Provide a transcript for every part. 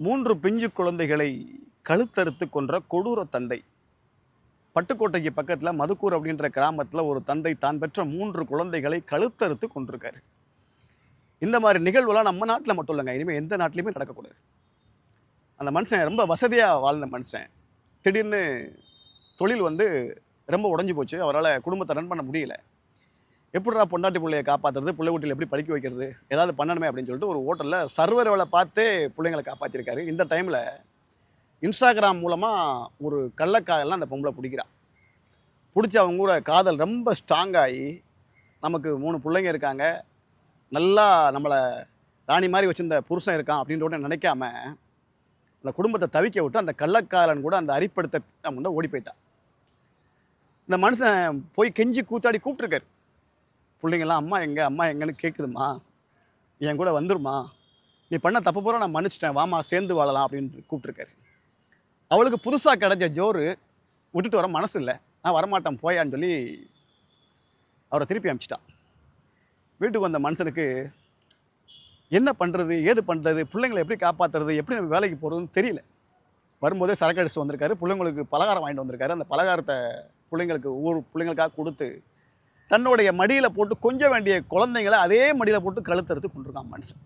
மூன்று பிஞ்சு குழந்தைகளை கழுத்தறுத்து கொன்ற கொடூர தந்தை. பட்டுக்கோட்டைக்கு பக்கத்தில் மதுக்கூர் அப்படின்ற கிராமத்தில் ஒரு தந்தை தான் பெற்ற மூன்று குழந்தைகளை கழுத்தறுத்து கொண்டிருக்காரு. இந்த மாதிரி நிகழ்வுலாம் நம்ம நாட்டில் மட்டும் இல்லைங்க. இனிமேல் எந்த நாட்டிலையுமே நடக்கக்கூடாது. அந்த மனுஷன் ரொம்ப வசதியாக வாழ்ந்த மனுஷன். திடீர்னு தொழில் வந்து ரொம்ப உடஞ்சி போச்சு. அவரால் குடும்பத்தை ரன் பண்ண முடியல. எப்படிடா பொண்டாட்டி பிள்ளைய காப்பாற்றுறது பிள்ளை வீட்டில் எப்படி படிக்க வைக்கிறது? ஏதாவது பண்ணணுமே அப்படின்னு சொல்லிட்டு ஒரு ஹோட்டலில் சர்வர் வேலை பார்த்தே பிள்ளைங்களை காப்பாற்றிருக்காரு இந்த டைமில் இன்ஸ்டாகிராம் மூலமாக ஒரு கள்ளக்காதலாம் அந்த பொம்பளை பிடிக்கிறா. பிடிச்சி அவங்க கூட காதல் ரொம்ப ஸ்ட்ராங்காகி நமக்கு மூணு பிள்ளைங்க இருக்காங்க. நல்லா நம்மளை ராணி மாதிரி வச்சுருந்த புருஷன் இருக்கான் அப்படின்றத நினைக்காம அந்த குடும்பத்தை தவிக்க விட்டு அந்த கள்ளக்காதலன் கூட அந்த அரிப்படுத்த முன்ன ஓடி போயிட்டான் இந்த மனுஷன் போய் கெஞ்சி கூத்தாடி கூப்பிட்ருக்காரு பிள்ளைங்களாம் அம்மா எங்கே அம்மா எங்கன்னு கேட்குதுமா என் கூட வந்துருமா நீ பண்ண தப்பு பூரா நான் மன்னிச்சிட்டேன். வாமா சேர்ந்து வாழலாம் அப்படின்னு கூப்பிட்ருக்காரு அவளுக்கு புதுசாக கிடைச்ச ஜோறு விட்டுட்டு வர மனசு இல்லை. நான் வரமாட்டேன் போயான்னு சொல்லி அவரை திருப்பி அனுப்பிச்சிட்டான் வீட்டுக்கு வந்த மனுஷனுக்கு என்ன பண்ணுறது ஏது பண்ணுறது பிள்ளைங்களை எப்படி காப்பாற்றுறது எப்படி நம்ம வேலைக்கு போகிறதுன்னு தெரியல. வரும்போதே சரக்கு அடிச்சு வந்திருக்காரு. பிள்ளைங்களுக்கு பலகாரம் வாங்கிட்டு வந்திருக்காரு. அந்த பலகாரத்தை பிள்ளைங்களுக்கு ஊர் பிள்ளைங்களுக்காக கொடுத்து தன்னுடைய மடியில் போட்டு கொஞ்ச வேண்டிய குழந்தைங்களை அதே மடியில் போட்டு கழுத்தறுத்து கொண்டிருக்கான் மனுஷன்.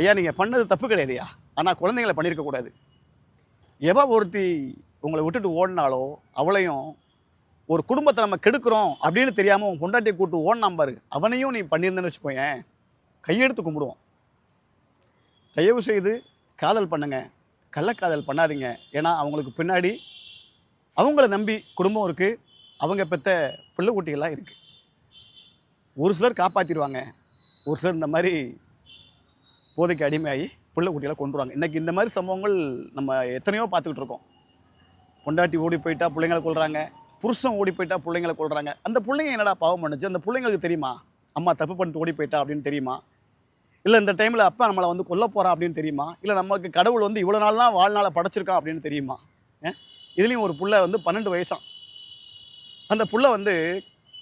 ஐயா நீங்கள் பண்ணது தப்பு கிடையாதுயா ஆனால் குழந்தைங்களை பண்ணியிருக்கக்கூடாது எவ ஒருத்தி உங்களை விட்டுட்டு ஓடினாலோ அவளையும் ஒரு குடும்பத்தை நம்ம கெடுக்கிறோம் அப்படின்னு தெரியாமல் உன் பொண்டாட்டியை கூட்டு ஓடினான் பாரு. அவனையும் நீ பண்ணியிருந்தேன்னு வச்சுக்கோயேன். கையெடுத்து கும்பிடுவோம். தயவு செய்து காதல் பண்ணுங்க. கள்ளக்காதல் பண்ணாதீங்க. ஏன்னா அவங்களுக்கு பின்னாடி அவங்கள நம்பி குடும்பம் இருக்குது அவங்க பெற்ற பிள்ளை குட்டிகள்லாம் இருக்குது ஒரு சிலர் காப்பாற்றிடுவாங்க ஒரு சிலர் இந்த மாதிரி போதைக்கு அடிமையாகி பிள்ளை குட்டிகளை கொண்டுருவாங்க இன்றைக்கி இந்த மாதிரி சம்பவங்கள் நம்ம எத்தனையோ பார்த்துக்கிட்டு இருக்கோம். பொண்டாட்டி ஓடி போயிட்டா பிள்ளைங்களை கொள்கிறாங்க புருஷன் ஓடி போயிட்டா பிள்ளைங்களை கொள்கிறாங்க அந்த பிள்ளைங்க என்னடா பாவம் பண்ணுச்சு? அந்த பிள்ளைங்களுக்கு தெரியுமா? அம்மா தப்பு பண்ணிட்டு ஓடி போயிட்டா அப்படின்னு தெரியுமா? இல்லை இந்த டைமில் அப்பா நம்மளை வந்து கொல்ல போகிறான் அப்படின்னு தெரியுமா? இல்லை நமக்கு கடவுள் வந்து இவ்வளோ நாள் தான் வாழ்நாளை படைச்சிருக்கான் அப்படின்னு தெரியுமா? ஏன்? இதுலேயும் ஒரு பிள்ளை வந்து பன்னெண்டு வயசான் அந்த புள்ள வந்து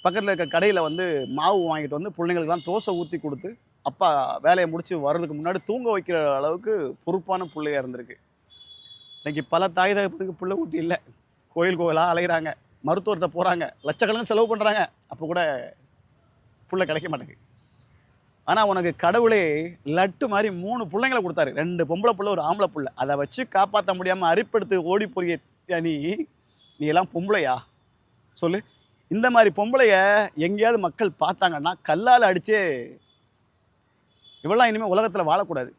பக்கத்தில் இருக்க கடையில் வந்து மாவு வாங்கிட்டு வந்து பிள்ளைங்களுக்குலாம் தோசை ஊற்றி கொடுத்து அப்பா வேலையை முடித்து வர்றதுக்கு முன்னாடி தூங்க வைக்கிற அளவுக்கு பொறுப்பான பிள்ளையாக இருந்திருக்கு. இன்றைக்கி பல தாய் தகப்பனுக்கு பிள்ளை ஊட்டி இல்லை. கோயில் கோயிலாக அலைகிறாங்க மருத்துவர்கிட்ட போகிறாங்க லட்சக்கணக்கில் செலவு பண்ணுறாங்க அப்போ கூட புள்ள கிடைக்க மாட்டேங்குது. ஆனால் உனக்கு கடவுளே லட்டு மாதிரி மூணு பிள்ளைங்களை கொடுத்தாரு. ரெண்டு பொம்பளை பிள்ளை ஒரு ஆம்பளை பிள்ளை. அதை வச்சு காப்பாற்ற முடியாமல் அரிப்படுத்து ஓடி போறிய நீ. நீ எல்லாம் பொம்பளையா? சொல்லு. இந்த மாதிரி பொம்பளைய எங்கேயாவது மக்கள் பார்த்தாங்கன்னா கல்லால் அடிச்சே இவெல்லாம் இனிமேல் உலகத்தில் வாழக்கூடாது.